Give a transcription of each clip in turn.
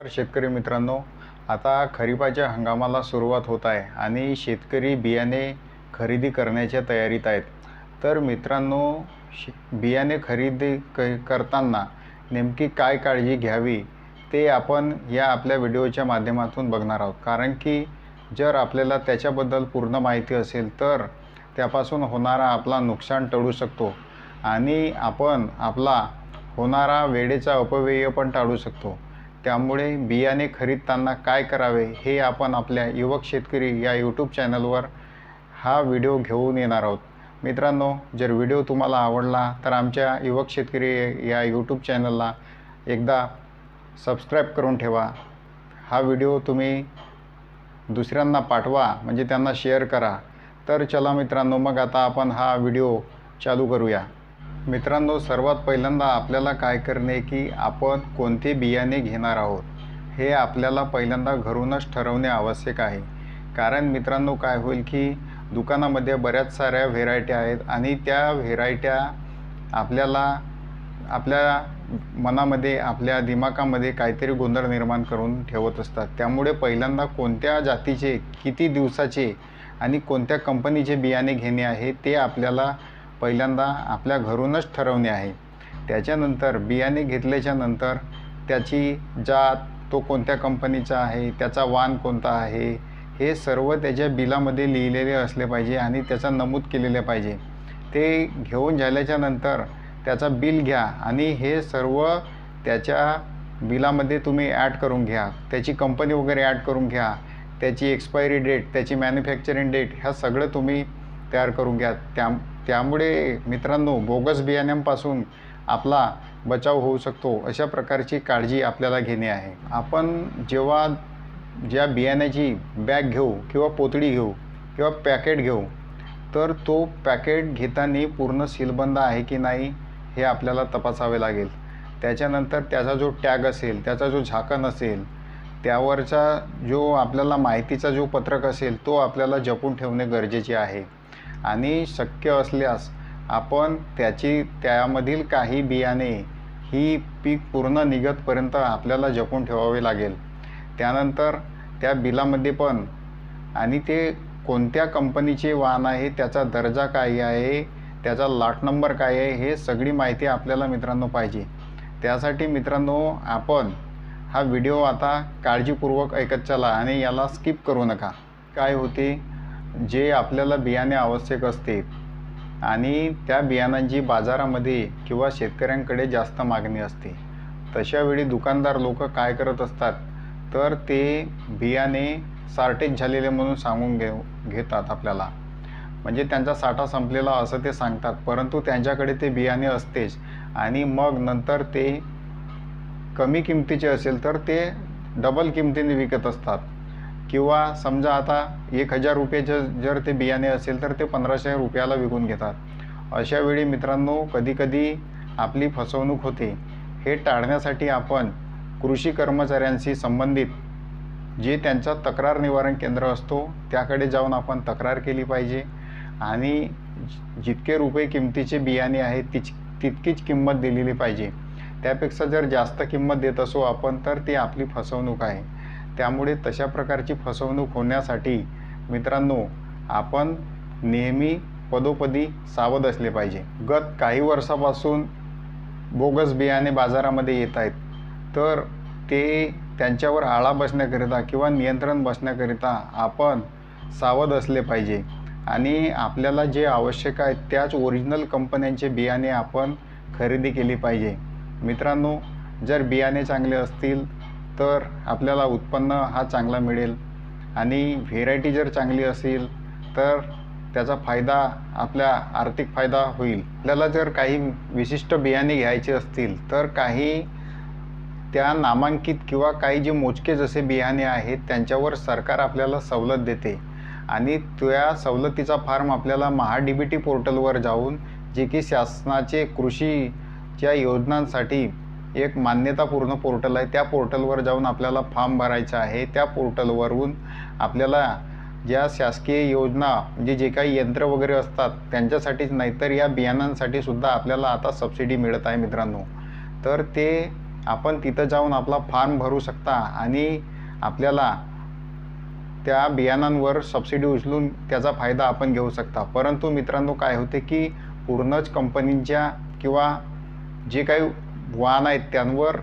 तर शेतकरी मित्रांनो आता खरीपाच्या हंगामाला सुरुवात होत आहे आणि शेतकरी बियाणे खरेदी करण्याच्या तयारीत आहेत. तर मित्रांनो शे बियाणे खरेदी क करताना नेमकी काय काळजी घ्यावी ते आपण या आपल्या व्हिडिओच्या माध्यमातून बघणार आहोत. कारण की जर आपल्याला त्याच्याबद्दल पूर्ण माहिती असेल तर त्यापासून होणारा आपला नुकसान टळू शकतो आणि आपण आपला होणारा वेळेचा अपव्यय पण टाळू शकतो. त्यामुळे बियाणे खरीदताना काय करावे हे आपण आपल्या युवक शेतकरी या यूट्यूब चॅनलवर हा व्हिडिओ घेऊन येणार आहोत. मित्रांनो जर व्हिडिओ तुम्हाला आवडला तर आमच्या युवक शेतकरी या यूट्यूब चॅनलला एकदा सबस्क्राईब करून ठेवा. हा व्हिडिओ तुम्ही दुसऱ्यांना पाठवा म्हणजे त्यांना शेअर करा. तर चला मित्रांनो मग आता आपण हा व्हिडिओ चालू करूया. मित्रांनो सर्वात पहिल्यांदा आपल्याला काय करणे की आपण कोणते बियाणे घेणार आहोत हे आपल्याला पहिल्यांदा घरूनच ठरवणे आवश्यक आहे. कारण मित्रांनो काय होईल की दुकानामध्ये बऱ्याच साऱ्या व्हेरायट्या आहेत आणि त्या व्हेरायट्या आपल्याला आपल्या मनामध्ये आपल्या दिमागामध्ये काहीतरी गोंधळ निर्माण करून ठेवत असतात. त्यामुळे पहिल्यांदा कोणत्या जातीचे किती दिवसाचे आणि कोणत्या कंपनीचे बियाणे घेणे आहे ते आपल्याला पहिल्यांदा आपल्या घरूनच ठरवणे आहे. त्याच्यानंतर बियाणे घेतल्याच्या नंतर त्याची जात तो कोणत्या कंपनीचा आहे त्याचा वाण कोणता आहे हे सर्व त्याच्या बिलामध्ये लिहिलेले असले पाहिजे आणि त्याचा नमूद केलेले पाहिजे. ते घेऊन झाल्याच्यानंतर त्याचा बिल घ्या आणि हे सर्व त्याच्या बिलामध्ये तुम्ही ॲड करून घ्या. त्याची कंपनी वगैरे ॲड करून घ्या. त्याची एक्सपायरी डेट त्याची मॅन्युफॅक्चरिंग डेट ह्या सगळं तुम्ही तयार करून घ्या. त्या त्यामुळे मित्रांनो बोगस बियाण्यांपासून आपला बचाव होऊ शकतो अशा प्रकारची काळजी आपल्याला घेणे आहे. आपण जेव्हा ज्या बियाण्याची बॅग घेऊ किंवा पोतडी घेऊ किंवा पॅकेट घेऊ तर तो पॅकेट घेताना पूर्ण सीलबंद आहे की नाही हे आपल्याला तपासावे लागेल. त्याच्यानंतर त्याचा जो टॅग असेल त्याचा जो झाकण असेल त्यावरचा जो आपल्याला माहितीचा जो पत्रक असेल तो आपल्याला जपून ठेवणे गरजेचे आहे. आणि शक्य असल्यास आपण त्याची त्यामधील काही बियाणे ही पीक पूर्ण निघतपर्यंत आपल्याला जपून ठेवावे लागेल. त्यानंतर त्या बिलामध्ये पण आणि ते कोणत्या कंपनीचे वाहन आहे त्याचा दर्जा काय आहे त्याचा लॉट नंबर काय आहे हे सगळी माहिती आपल्याला मित्रांनो पाहिजे. त्यासाठी मित्रांनो आपण हा व्हिडिओ आता काळजीपूर्वक ऐकत चला आणि याला स्किप करू नका. काय होते? जे आपल्याला बियाणे आवश्यक असते आणि त्या बियाणांची बाजारामध्ये किंवा शेतकऱ्यांकडे जास्त मागणी असते. तशावेळी दुकानदार लोक काय करत असतात? तर ते बियाणे सार्टेज झालेले म्हणून सांगून घे घेतात आपल्याला. म्हणजे त्यांचा साठा संपलेला असं ते सांगतात. परंतु त्यांच्याकडे ते बियाणे असतेच. आणि मग नंतर ते कमी किमतीचे असेल तर ते डबल किमतीने विकत असतात. किंवा समजा आता एक हजार रुपयाचं जर ते बियाणे असेल तर ते पंधराशे रुपयाला विकून घेतात. अशा वेळी मित्रांनो कधीकधी आपली फसवणूक होते. हे टाळण्यासाठी आपण कृषी कर्मचाऱ्यांशी संबंधित जे त्यांचा तक्रार निवारण केंद्र असतो त्याकडे जाऊन आपण तक्रार केली पाहिजे. आणि जितके रुपये किमतीचे बियाणे आहेत तिच तितकीच किंमत दिलेली पाहिजे. त्यापेक्षा जर जास्त किंमत देत असो आपण तर ती आपली फसवणूक आहे. त्यामुळे तशा प्रकारची फसवणूक होण्यासाठी मित्रांनो आपण नेहमी पदोपदी सावध असले पाहिजे. गत काही वर्षापासून बोगस बियाणे बाजारामध्ये येत आहेत. तर ते त्यांच्यावर आळा बसण्याकरिता किंवा नियंत्रण बसण्याकरिता आपण सावध असले पाहिजे. आणि आपल्याला जे आवश्यक आहे त्याच ओरिजिनल कंपन्यांचे बियाणे आपण खरेदी केली पाहिजे. मित्रांनो जर बियाणे चांगले असतील तर आपल्याला उत्पन्न हा चांगला मिळेल आणि व्हेरायटी जर चांगली असेल तर त्याचा फायदा आपल्या आर्थिक फायदा होईल. आपल्याला जर काही विशिष्ट बियाणे घ्यायचे असतील तर काही त्या नामांकित किंवा काही जे मोजके जसे बियाणे आहेत त्यांच्यावर सरकार आपल्याला सवलत देते. आणि त्या सवलतीचा फॉर्म आपल्याला महा डी बी टी पोर्टलवर जाऊन जे की शासनाचे कृषीच्या योजनांसाठी एक मान्यतापूर्ण पोर्टल आहे. त्या पोर्टलवर जाऊन आपल्याला फॉर्म भरायचा आहे. त्या पोर्टलवरून आपल्याला ज्या शासकीय योजना म्हणजे जे काही यंत्र वगैरे असतात त्यांच्यासाठीच नाही तर या बियाणांसाठी सुद्धा आपल्याला आता सबसिडी मिळत आहे मित्रांनो. तर ते आपण तिथं जाऊन आपला फॉर्म भरू शकता आणि आपल्याला त्या बियाणांवर सबसिडी उचलून त्याचा फायदा आपण घेऊ शकता. परंतु मित्रांनो काय होते की पूर्णच कंपनींच्या किंवा जे काही वाहन आहेत त्यांवर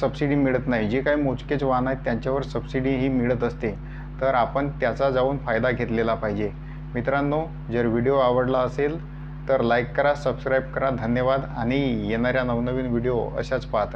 सबसिडी मिळत नाही. जे काही मोजकेच वाहन आहेत त्यांच्यावर सबसिडी ही मिळत असते. तर आपण त्याचा जाऊन फायदा घेतलेला पाहिजे. मित्रांनो जर व्हिडिओ आवडला असेल तर लाईक करा सबस्क्राईब करा. धन्यवाद. आणि येणाऱ्या नवनवीन व्हिडिओ अशाच पाहत राहा.